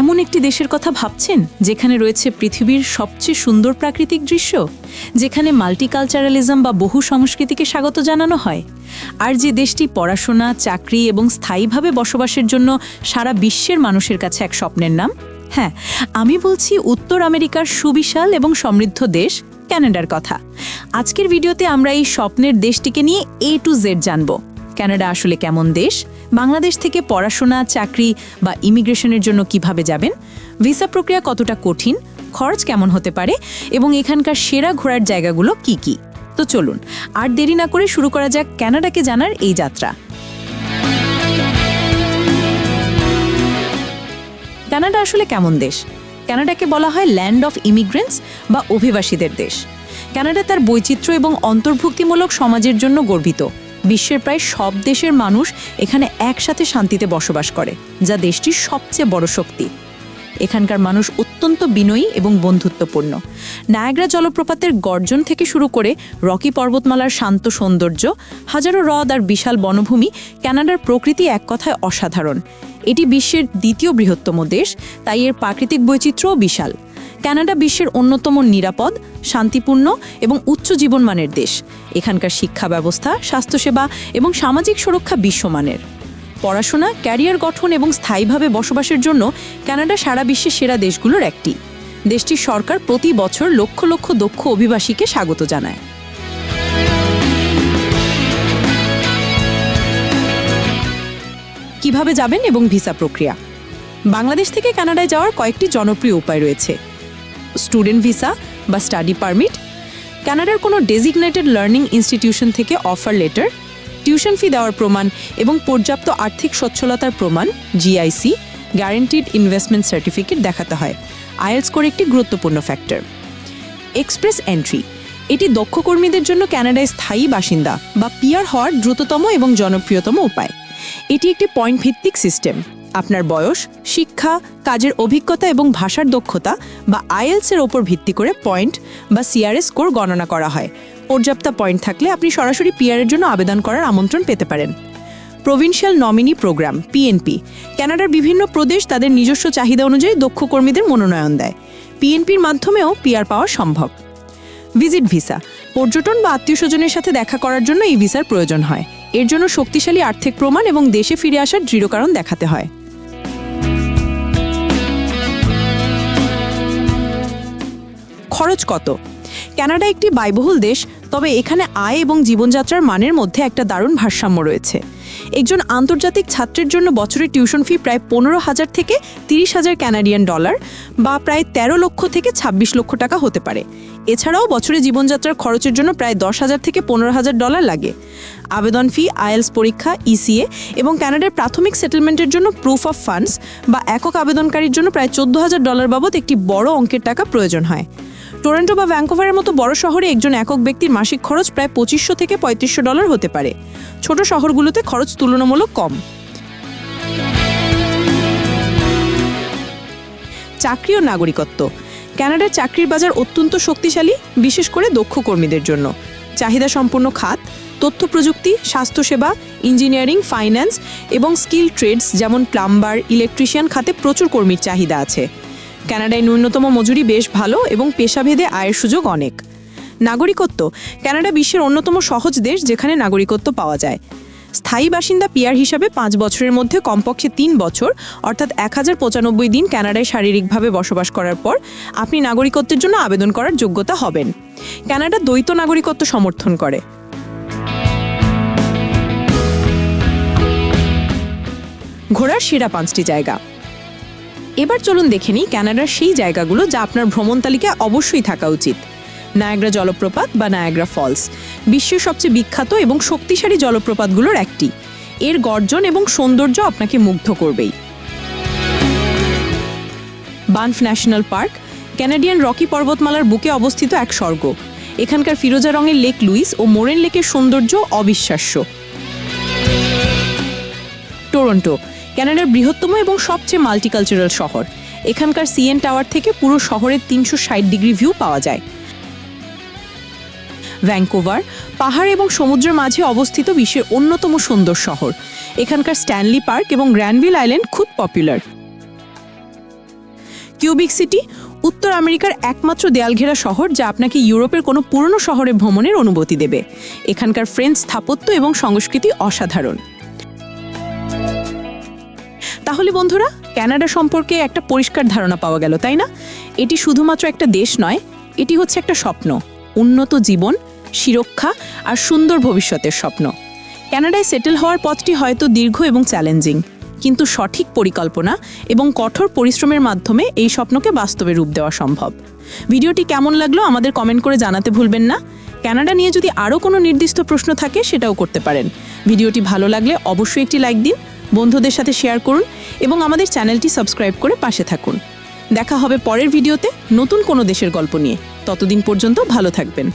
এমন একটি দেশের কথা ভাবছেন যেখানে রয়েছে পৃথিবীর সবচেয়ে সুন্দর প্রাকৃতিক দৃশ্য, যেখানে মাল্টিকালচারালিজম বা বহু সংস্কৃতিকে স্বাগত জানানো হয়। আর যে দেশটি পড়াশোনা, চাকরি এবং স্থায়ীভাবে বসবাসের জন্য সারা বিশ্বের মানুষের কাছে এক স্বপ্নের নাম? হ্যাঁ আমি বলছি উত্তর আমেরিকার সুবিশাল এবং সমৃদ্ধ দেশ ক্যানাডার কথা। আজকের ভিডিওতে আমরা এই স্বপ্নের দেশটিকে নিয়ে এ টু জেড জানব। ক্যানাডা আসলে কেমন দেশ? বাংলাদেশ থেকে পড়াশোনা, চাকরি বা ইমিগ্রেশনের জন্য কীভাবে যাবেন? ভিসা প্রক্রিয়া কতটা কঠিন? খরচ কেমন হতে পারে? এবং এখানকার সেরা ঘোরার জায়গাগুলো কি কি? তো চলুন, আর দেরি না করে শুরু করা যাক ক্যানাডাকে জানার এই যাত্রা। কানাডা আসলে কেমন দেশ? কানাডাকে বলা হয় ল্যান্ড অফ ইমিগ্রেন্টস বা অভিবাসীদের দেশ। কানাডা তার বৈচিত্র্য এবং অন্তর্ভুক্তিমূলক সমাজের জন্য গর্বিত। বিশ্বের প্রায় সব দেশের মানুষ এখানে একসাথে শান্তিতে বসবাস করে, যা দেশটির সবচেয়ে বড় শক্তি। এখানকার মানুষ অত্যন্ত বিনয়ী এবং বন্ধুত্বপূর্ণ। নায়াগ্রা জলপ্রপাতের গর্জন থেকে শুরু করে রকি পর্বতমালার শান্ত সৌন্দর্য, হাজারো হ্রদ আর বিশাল বনভূমি কানাডার প্রকৃতি এক কথায় অসাধারণ। এটি বিশ্বের দ্বিতীয় বৃহত্তম দেশ, তাই এর প্রাকৃতিক বৈচিত্র্যও বিশাল। কানাডা বিশ্বের অন্যতম নিরাপদ, শান্তিপূর্ণ এবং উচ্চ জীবনমানের দেশ। এখানকার শিক্ষা ব্যবস্থা, স্বাস্থ্যসেবা এবং সামাজিক সুরক্ষা বিশ্বমানের। পড়াশোনা, ক্যারিয়ার গঠন এবং স্থায়ীভাবে বসবাসের জন্য কানাডা সারা বিশ্বের সেরা দেশগুলোর একটি। দেশটির সরকার প্রতি বছর লক্ষ লক্ষ দক্ষ অভিবাসীকে স্বাগত জানায়। কীভাবে যাবেন এবং ভিসা প্রক্রিয়া? বাংলাদেশ থেকে কানাডায় যাওয়ার কয়েকটি জনপ্রিয় উপায় রয়েছে। স্টুডেন্ট ভিসা বা স্টাডি পারমিট কানাডার কোনো ডেজিগনেটেড লার্নিং ইনস্টিটিউশন থেকে অফার লেটার টিউশন ফি দেওয়ার প্রমাণ এবং পর্যাপ্ত আর্থিক সচ্ছলতার প্রমাণ জিআইসি গ্যারেন্টিড ইনভেস্টমেন্ট সার্টিফিকেট দেখাতে হয়। আইএলস করে একটি গুরুত্বপূর্ণ ফ্যাক্টর এক্সপ্রেস এন্ট্রি এটি দক্ষ কর্মীদের জন্য কানাডায় স্থায়ী বাসিন্দা বা পিয়ার হওয়ার দ্রুততম এবং জনপ্রিয়তম উপায়। এটি একটি পয়েন্ট ভিত্তিক সিস্টেম আপনার বয়স, শিক্ষা, কাজের অভিজ্ঞতা এবং ভাষার দক্ষতা বা আইএলসের ওপর ভিত্তি করে পয়েন্ট বা সিআরএস স্কোর গণনা করা হয়। পর্যাপ্ত পয়েন্ট থাকলে আপনি সরাসরি পিআরের জন্য আবেদন করার আমন্ত্রণ পেতে পারেন। প্রভিনশিয়াল নমিনি প্রোগ্রাম পিএনপি কানাডার বিভিন্ন প্রদেশ তাদের নিজস্ব চাহিদা অনুযায়ী দক্ষ কর্মীদের মনোনয়ন দেয়। পিএনপির মাধ্যমেও পিআর পাওয়া সম্ভব। ভিজিট ভিসা, পর্যটন বা আত্মীয় স্বজনের সাথে দেখা করার জন্য এই ভিসার প্রয়োজন হয়। এর জন্য শক্তিশালী আর্থিক প্রমাণ এবং দেশে ফিরে আসার দৃঢ় কারণ দেখাতে হয়। খরচ কত? কানাডা একটি ব্যয়বহুল দেশ, তবে এখানে আয় এবং জীবনযাত্রার মানের মধ্যে একটা দারুণ ভারসাম্য রয়েছে। একজন আন্তর্জাতিক ছাত্রের জন্য বছরের টিউশন ফি প্রায় পনেরো হাজার থেকে তিরিশ হাজার ক্যানাডিয়ান ডলার বা প্রায় তেরো লক্ষ থেকে ২৬ লক্ষ টাকা হতে পারে। এছাড়াও বছরে জীবনযাত্রার খরচের জন্য প্রায় দশ হাজার থেকে পনেরো হাজার ডলার লাগে। আবেদন ফি, আইএলস পরীক্ষা, ইসিএ এবং ক্যানাডার প্রাথমিক সেটেলমেন্টের জন্য প্রুফ অফ ফান্ডস বা একক আবেদনকারীর জন্য প্রায় চোদ্দ হাজার ডলার বাবদ একটি বড় অঙ্কের টাকা প্রয়োজন হয়। টরেন্টো বা ভ্যাঙ্কোভারের মতো বড় শহরে একজন একক ব্যক্তির মাসিক খরচ প্রায় পঁচিশশো থেকে পঁয়ত্রিশশো ডলার হতে পারে। ছোট শহরগুলোতে খরচ তুলনামূলক কম। চাকরি ও নাগরিকত্ব। ক্যানাডার চাকরির বাজার অত্যন্ত শক্তিশালী, বিশেষ করে দক্ষ কর্মীদের জন্য। চাহিদা সম্পন্ন খাত, তথ্য প্রযুক্তি, স্বাস্থ্যসেবা, ইঞ্জিনিয়ারিং, ফাইন্যান্স এবং স্কিল ট্রেডস যেমন প্লাম্বার, ইলেকট্রিশিয়ান খাতে প্রচুর কর্মীর চাহিদা আছে। কানাডায় ন্যূনতম মজুরি বেশ ভালো এবং পেশাভেদে আয়ের সুযোগ অনেক। নাগরিকত্ব, কানাডা বিশ্বের অন্যতম সহজ দেশ যেখানে নাগরিকত্ব পাওয়া যায়। স্থায়ী বাসিন্দা পিয়ার হিসাবে পাঁচ বছরের মধ্যে কমপক্ষে তিন বছর, অর্থাৎ এক হাজার পঁচানব্বই দিন কানাডায় শারীরিকভাবে বসবাস করার পর আপনি নাগরিকত্বের জন্য আবেদন করার যোগ্যতা হবেন। কানাডা দ্বৈত নাগরিকত্ব সমর্থন করে। ঘোরার সেরা পাঁচটি জায়গা। এবার চলুন দেখে নিই ক্যানাডার সেই জায়গাগুলো যা আপনার ভ্রমণ তালিকায় অবশ্যই থাকা উচিত। নায়াগ্রা জলপ্রপাত বা নায়াগ্রা ফলস, বিশ্বের সবচেয়ে বিখ্যাত এবং শক্তিশালী জলপ্রপাতগুলোর একটি। এর গর্জন এবং সৌন্দর্য আপনাকে মুগ্ধ করবেই। Banff national park, Canadian Rocky পর্বতমালার বুকে অবস্থিত এক স্বর্গ। এখানকার ফিরোজা রঙের লেক লুইস ও মোরেন লেকের সৌন্দর্য অবিশ্বাস্য। টরন্টো ক্যানাডার বৃহত্তম এবং সবচেয়ে মাল্টিকালচারাল শহর। এখানকার সিএন টাওয়ার থেকে পুরো শহরের তিনশো ষাট ডিগ্রি ভিউ পাওয়া যায়। ভ্যাঙ্কোভার পাহাড় এবং সমুদ্রের মাঝে অবস্থিত বিশ্বের অন্যতম সুন্দর শহর। এখানকার স্ট্যানলি পার্ক এবং গ্র্যান্ডভিল আইল্যান্ড খুব পপুলার। কিউবিক সিটি উত্তর আমেরিকার একমাত্র দেয়ালঘেরা শহর যা আপনাকে ইউরোপের কোনো পুরনো শহরে ভ্রমণের অনুমতি দেবে। এখানকার ফ্রেঞ্চ স্থাপত্য এবং সংস্কৃতি অসাধারণ। তাহলে বন্ধুরা, কানাডা সম্পর্কে একটা পরিষ্কার ধারণা পাওয়া গেল, তাই না? এটি শুধুমাত্র একটা দেশ নয়, এটি হচ্ছে একটা স্বপ্ন, উন্নত জীবন সুরক্ষা আর সুন্দর ভবিষ্যতের স্বপ্ন। কানাডায় সেটেল হওয়ার পথটি হয়তো দীর্ঘ এবং চ্যালেঞ্জিং, কিন্তু সঠিক পরিকল্পনা এবং কঠোর পরিশ্রমের মাধ্যমে এই স্বপ্নকে বাস্তবে রূপ দেওয়া সম্ভব। ভিডিওটি কেমন লাগল আমাদের কমেন্ট করে জানাতে ভুলবেন না। কানাডা নিয়ে যদি আরও কোনো নির্দিষ্ট প্রশ্ন থাকে, সেটাও করতে পারেন। ভিডিওটি ভালো লাগলে অবশ্যই একটি লাইক দিন। বন্ধুদের সাথে শেয়ার করুন এবং আমাদের চ্যানেলটি সাবস্ক্রাইব করে পাশে থাকুন। দেখা হবে পরের ভিডিওতে নতুন কোনো দেশের গল্প নিয়ে। ততদিন পর্যন্ত ভালো থাকবেন।